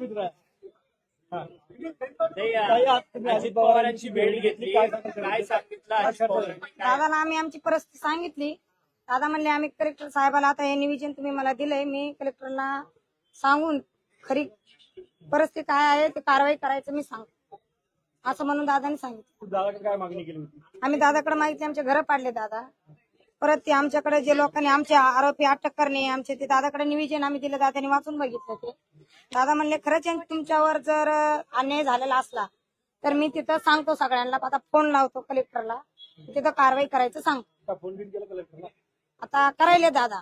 मित्र हा. ते, अ, ताई, आज तुम्ही अजित पवारांची भेट घेतली. काय सांगता? काय सांगितलं? अजित पवारांनी काय? दादाला आम्ही आमची परिस्थिती सांगितली. दादा म्हणले आम्ही कलेक्टर साहेबाला आता हे निवेदन तुम्ही मला दिलंय. मी कलेक्टरला सांगून खरी परिस्थिती काय आहे ते कारवाई करायचं मी सांगतो. असं म्हणून दादाने सांगितलं. दादाकडे काय मागणी केली होती? आम्ही दादाकडे मागितले आमचे घर पाडले दादा. परत ते आमच्याकडे जे लोकांनी आमचे आरोपी अटक करणे आमचे ते दादाकडे निवेदन आम्ही दिलं दादाने वाचून बघितलं ते. दादा म्हणले खरंच तुमच्यावर जर अन्याय झालेला असला तर मी तिथं सांगतो सगळ्यांना. आता फोन लावतो कलेक्टरला. तिथं कारवाई करायचं सांगतो. आता फोन बिन केला कलेक्टरला? आता करायले दादा.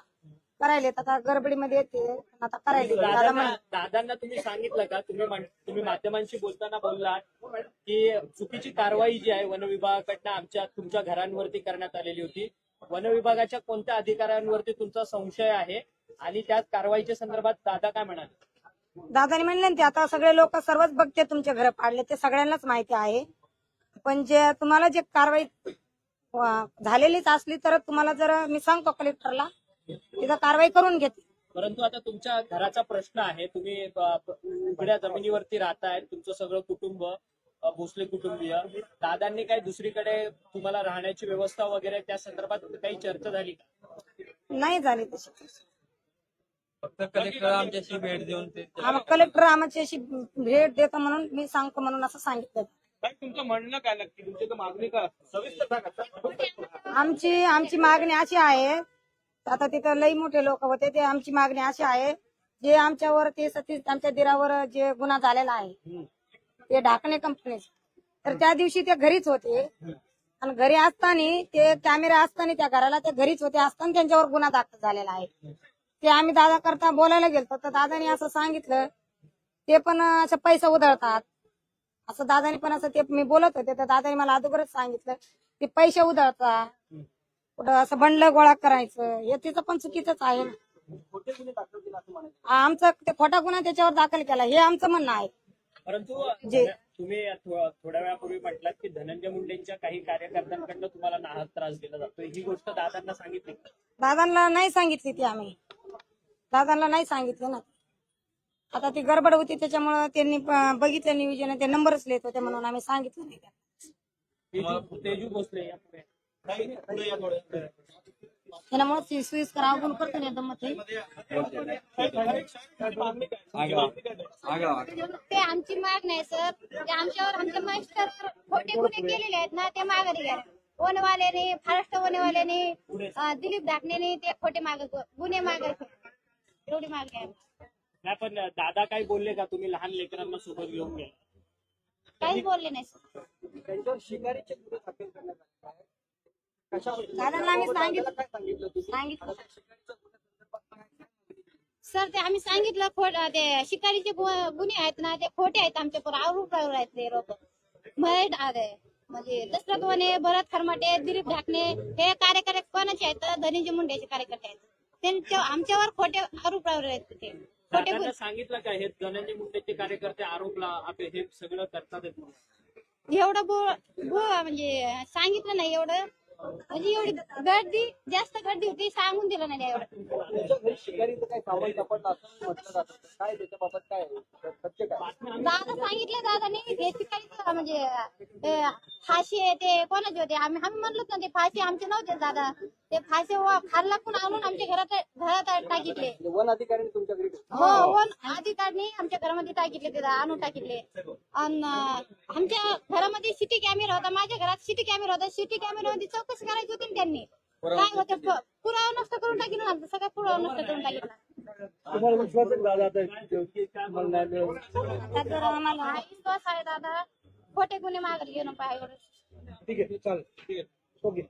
करायले. आता गडबडीमध्ये येते. आता करायले. दादा दादांना तुम्ही सांगितलं का? तुम्ही म्हण- तुम्ही माध्यमांशी बोलताना बोललात की चुकीची कारवाई जी आहे वन विभागाकडनं आमच्या तुमच्या घरांवरती करण्यात आलेली होती. वन विभागाच्या कोणत्या अधिकाऱ्यांवरती तुमचा संशय आहे? आणि त्याच कारवाईच्या संदर्भात दादा काय म्हणाले? दादाने म्हणले ना ते आता सगळे लोक सर्वच बघते तुमचे घर पाडले ते सगळ्यांनाच माहिती आहे. पण जे तुम्हाला जे कारवाई झालेलीच असली तर तुम्हाला जर मी सांगतो कलेक्टरला तिथं कारवाई करून घेते. परंतु आता तुमच्या घराचा प्रश्न आहे तुम्ही उघड्या जमिनीवरती राहताय तुमचं सगळं कुटुंब भोसले कुटुंबीय. दादांनी काही दुसरीकडे तुम्हाला राहण्याची व्यवस्था वगैरे त्या संदर्भात काही चर्चा झाली का? नाही झाली तशी. फक्त कलेक्टर आमच्याशी भेट देऊन ते आम कलेक्टर आमची अशी भेट देतो म्हणून मी सांगतो म्हणून असं सांगितलं. काय तुमचं म्हणणं काय नक्की? तुमची तर मागणी का सविस्तर सांगा. आमची आमची मागणी अशी आहे आता तिथं लई मोठे लोक होते ते आमची मागणी अशी आहे जे आमच्यावर ते सतीश आमच्या दिरावर जे गुन्हा झालेला आहे ते ढाकणे कंपनीचे तर त्या दिवशी ते घरीच होते. आणि घरी असताना ते कॅमेरा असताना त्या घराला ते घरीच होते असताना त्यांच्यावर गुन्हा दाखल झालेला आहे. ते आम्ही दादा करता बोलायला गेलतो तर दादाने असं सांगितलं ते पण असं पैसा उधळतात. असं दादाने पण असं ते मी बोलत होते तर दादाने मला अगोदरच सांगितलं ते पैसे उधळतात कुठं असं बंडल गोळा करायचं हे तिचं पण चुकीचंच आहे ना. आमचं ते खोटा गुन्हा त्याच्यावर दाखल केला हे आमचं म्हणणं आहे. परंतु जे- तुम्ही थोड्या वेळापूर्वी म्हटलात की धनंजय मुंडेंच्या काही कार्यकर्त्यांकडनं तुम्हाला नाहक त्रास दिला जातो ही गोष्ट दादांना सांगितली? दादांना नाही सांगितली ती आम्ही. दादांना नाही सांगितलं ना. आता ती गडबड होती त्याच्यामुळं त्यांनी प- बघितलं नियोजन ते नंबरच लिहित होते म्हणून आम्ही सांगितलं नाही त्यांना. तेजू भोसले त्यामुळे सुईस करा पण करतो ना दमत ते आमची माग नाही सर. ते आमच्यावर आमचे मास्टर खोटे गुन्हे केलेले आहेत ना ते माघारी घ्या. वनवाल्याने फारस्ट वनवाल्याने अं, दिलीप धाकण्याने ते खोटे माग गुन्हे माघारी एवढी मागणी आहे. नाही पण दादा काय बोलले का? तुम्ही लहान लेकरांना सोबत घेऊन गेला काहीच बोलले नाही सर. त्यांच्यावर शिकारीचे गुन्हे दाखल करण्यात आले आहेत. कशावर? दादांना आम्ही सांगितलं काय सांगितलं. तुम्ही? सांगितलं शिकारीच्या गुन्ह्यासंदर्भात काय सांगितलं? सर ते आम्ही सांगितलं खोट ते शिकारीचे गु- गुन्हे आहेत ना ते खोटे आहेत आमच्या पर आरोपावर आहेत ते लोक. महेश डागे म्हणजे दशरथ वने भरत खरमाटे दिलीप ढाकणे हे कार्यकर्ते कोणाचे आहेत? धनंजय मुंडेचे कार्यकर्ते आहेत. त्यांच्या आमच्यावर खोटे आरोपावर आहेत ते खोटे दादांना सांगितलं का हे धनंजय मुंडेचे कार्यकर्ते आरोपला आपले हे सगळं करतात आहेत म्हणून. एवढं बो बो म्हणजे सांगितलं नाही एवढं म्हणजे एवढी गर्दी जास्त गर्दी होती सांगून दिलं नाही एवढं तुमच्या घरी शिकारीचं काय सामान सापडलं असं म्हटलं जातं काय त्याच्याबाबत काय आहे? सत्य काय दादा सांगितलं दादाने हे शिकायचं म्हणजे ते फाशी आहे ते कोणाचे होते? आम्ही आम्ही म्हणलोच ना ते फाशी आमचे नव्हते दादा. ते फाशी खाल्ला पण आणून आमच्या घरात घरात टाकितले. म्हणजे वन अधिकाऱ्यांनी तुमच्या घरी हो वन अधिकाऱ्यांनी आमच्या घरामध्ये टाकितले ते आणून टाकितले. अन आमच्या घरामध्ये सिटी कॅमेरा होता माझ्या घरात सिटी कॅमेरा होता. सिटी कॅमेरामध्ये चौकशी करायची होती ना त्यांनी. काय होते पुरावा नष्ट करून टाकिल ना सगळं पुरावा नष्ट करून टाकिल तुम्हाला विश्वास आहे दादा? आता जर आम्हाला हा विश्वास आहे दादा. खोटे गुन्हे माघारी घेऊन पहा ठीक आहे चालेल. ओके.